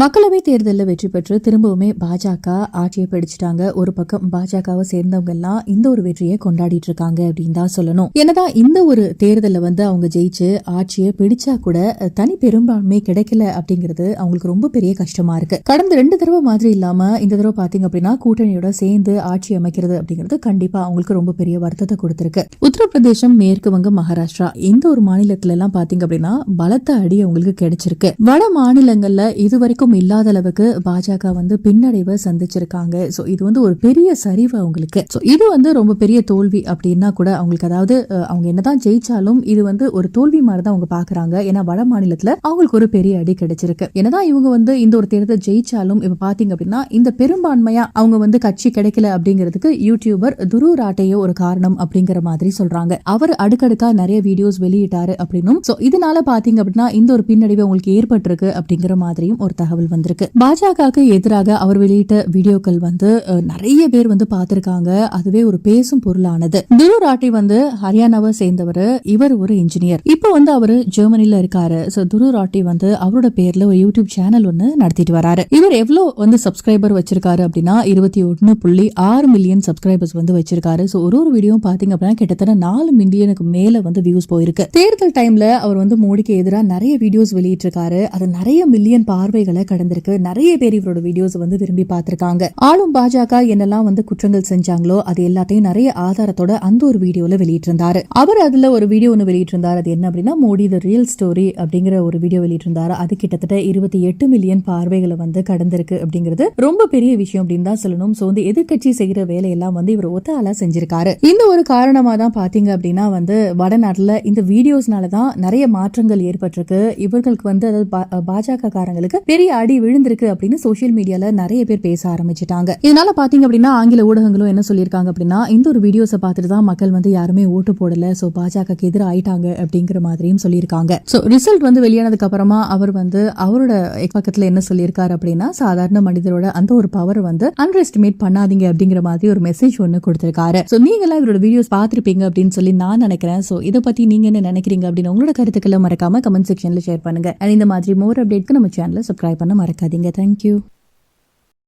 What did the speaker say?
மக்களவை தேர்தலில் வெற்றி பெற்று திரும்பவுமே பாஜக ஆட்சியை பிடிச்சிட்டாங்க. ஒரு பக்கம் பாஜகவை சேர்ந்தவங்க எல்லாம் இந்த ஒரு வெற்றியை கொண்டாடிட்டு இருக்காங்க அப்படின்னு தான் சொல்லணும். என்னதான் இந்த ஒரு தேர்தலில் வந்து அவங்க ஜெயிச்சு ஆட்சியை பிடிச்சா கூட தனி பெரும்பான்மை கிடைக்கல அப்படிங்கிறது அவங்களுக்கு ரொம்ப பெரிய கஷ்டமா இருக்கு. கடந்த ரெண்டு தடவை மாதிரி இல்லாம இந்த தடவை பாத்தீங்க அப்படின்னா கூட்டணியோட சேர்ந்து ஆட்சி அமைக்கிறது அப்படிங்கிறது கண்டிப்பா அவங்களுக்கு ரொம்ப பெரிய வருத்தத்தை கொடுத்திருக்கு. உத்தரப்பிரதேசம் மேற்கு வங்கம் மகாராஷ்டிரா இந்த ஒரு மாநிலத்துல எல்லாம் பாத்தீங்க அப்படின்னா பலத்த அடி அவங்களுக்கு கிடைச்சிருக்கு. வட மாநிலங்கள்ல இது யாருக்கும் இல்லாத அளவுக்கு பாஜக வந்து பின்னடைவை சந்திச்சிருக்காங்க. ஸோ இது வந்து ஒரு பெரிய சரிவு அவங்களுக்கு. ஸோ இது வந்து ரொம்ப பெரிய தோல்வி அப்படின்னா கூட அவங்களுக்கு அதாவது அவங்க என்னதான் ஜெயிச்சாலும் இது வந்து ஒரு தோல்வி மாதிரி தான் அவங்க பாக்குறாங்க. ஏன்னா வட மாநிலத்துல அவங்களுக்கு ஒரு பெரிய அடி கிடைச்சிருக்கு. என்னதான் இவங்க வந்து இந்த ஒரு தேர்தல் ஜெயிச்சாலும் இப்ப பாத்தீங்க அப்படின்னா இந்த பெரும்பான்மையா அவங்க வந்து கட்சி கிடைக்கல அப்படிங்கிறதுக்கு யூடியூபர் துரு ராட்டையோ ஒரு காரணம் அப்படிங்கிற மாதிரி சொல்றாங்க. அவர் அடுக்கடுக்கா நிறைய வீடியோஸ் வெளியிட்டாரு அப்படின்னும். ஸோ இதனால பாத்தீங்க அப்படின்னா இந்த ஒரு பின்னடைவு உங்களுக்கு ஏற்பட்டிருக்கு அப்படிங்கிற மாதிரியும் ஒரு தகவல் வந்திருக்கு. பாஜகவுக்கு எதிராக அவர் வெளியிட்ட வீடியோக்கள் வந்து நிறைய பேர் வந்து பார்த்திருக்காங்க. அதுவே ஒரு பேசும் பொருளானது. துரு ராட்டி வந்து ஹரியானாவை சேர்ந்தவர் இவர் ஒரு இன்ஜினியர் இப்போ வந்து அவரு ஜெர்மனில இருக்காரு. சோ துரு ராட்டி வந்து அவரோட பேர்ல ஒரு யூடியூப் சேனல் ஒன்னு நடத்திட்டு வராரு. இவர் எவ்வளவு வந்து சப்ஸ்கிரைபர் வச்சிருக்காரு அப்படின்னா இருபத்தி ஒன்னு புள்ளி ஆறு மில்லியன் சப்ஸ்கிரைபர்ஸ் வந்து வச்சிருக்காரு. சோ ஒரு ஒரு வீடியோ பாத்தீங்க அப்படின்னா கிட்டத்தட்ட நாலு மில்லியனுக்கு மேல வந்து வியூஸ் போயிருக்கு. தேர்தல் டைம்ல அவர் வந்து மோடிக்கு எதிராக நிறைய வீடியோஸ் வெளியிட்டிருக்காரு. அது நிறைய மில்லியன் பார்வைகளை கடந்திருக்கு. நிறைய பேர் இவரோட வீடியோஸ் வந்து விரும்பி பார்த்திருக்காங்க. ஆளும் பாஜக என்னெல்லாம் வந்து குற்றங்கள் செஞ்சாங்களோ அது எல்லாத்தையும் நிறைய ஆதாரத்தோட அந்த ஒரு வீடியோல வெளியிட்டிருந்தாரு. அவர் அதுல ஒரு வீடியோ ஒன்று வெளியிட்டிருந்தாரு. அது என்ன அப்படின்னா மோடி த ரியல் ஸ்டோரி அப்படிங்கிற ஒரு வீடியோ வெளியிட்டிருந்தாரு. அது கிட்டத்தட்ட இருபத்தி எட்டு மில்லியன் பார்வைகளை வந்து கடந்திருக்கு அப்படிங்கிறது ரொம்ப பெரிய விஷயம் அப்படின்னு தான் சொல்லணும். சோ வந்து எதிர்க்கட்சி செய்யற வேலையெல்லாம் வந்து இவர் ஒத்த செஞ்சிருக்காரு. இந்த ஒரு காரணமா தான் பாத்தீங்க அப்படின்னா வந்து வடநாட்டுல இந்த வீடியோஸ்னால தான் நிறைய மாற்றங்கள் ஏற்பட்டிருக்கு. இவர்களுக்கு வந்து அதாவது பா- பாஜக காரங்களுக்கு பெரிய அடி விழுந்திருக்கு அப்படின்னு சோஷியல் மீடியால நிறைய பேர் பேச ஆரம்பிச்சிட்டாங்க. இதனால பாத்தீங்க அப்படின்னா ஆங்கில ஊடகங்களும் என்ன சொல்லியிருக்காங்க அப்படின்னா இந்த ஒரு வீடியோஸை பார்த்துட்டு தான் மக்கள் வந்து யாருமே ஓட்டு போடல சோ பாஜக எதிராக ஆயிட்டாங்க அப்படிங்கிற மாதிரியும் சொல்லியிருக்காங்க. சோ ரிசல்ட் வந்து வெளியானதுக்கு அப்புறமா அவர் வந்து அவரோட பக்கத்துல என்ன சொல்லியிருக்காரு அப்படின்னா சாதாரண மனிதரோட அந்த ஒரு பவர் வந்து அண்டர் எஸ்டிமேட் பண்ணாதீங்க அப்படிங்கிற மாதிரி ஒரு மெசேஜ் ஒன்று கொடுத்திருக்காரு. சோ நீங்களாம் இவரோட வீடியோஸ் பார்த்துருப்பீங்க அப்படின்னு சொல்லி நான் நினைக்கிறேன். சோ இதை பத்தி நீங்க என்ன நினைக்கிறீங்க அப்படின்னு உங்களோட கருத்துக்களை மறக்காம கமெண்ட் செக்ஷன்ல ஷேர் பண்ணுங்க. இந்த மாதிரி மோர் அப்டேட்க்கு நம்ம சேனலை சப்ஸ்கிரைப் பண்ண மறக்காதீங்க. தேங்க்யூ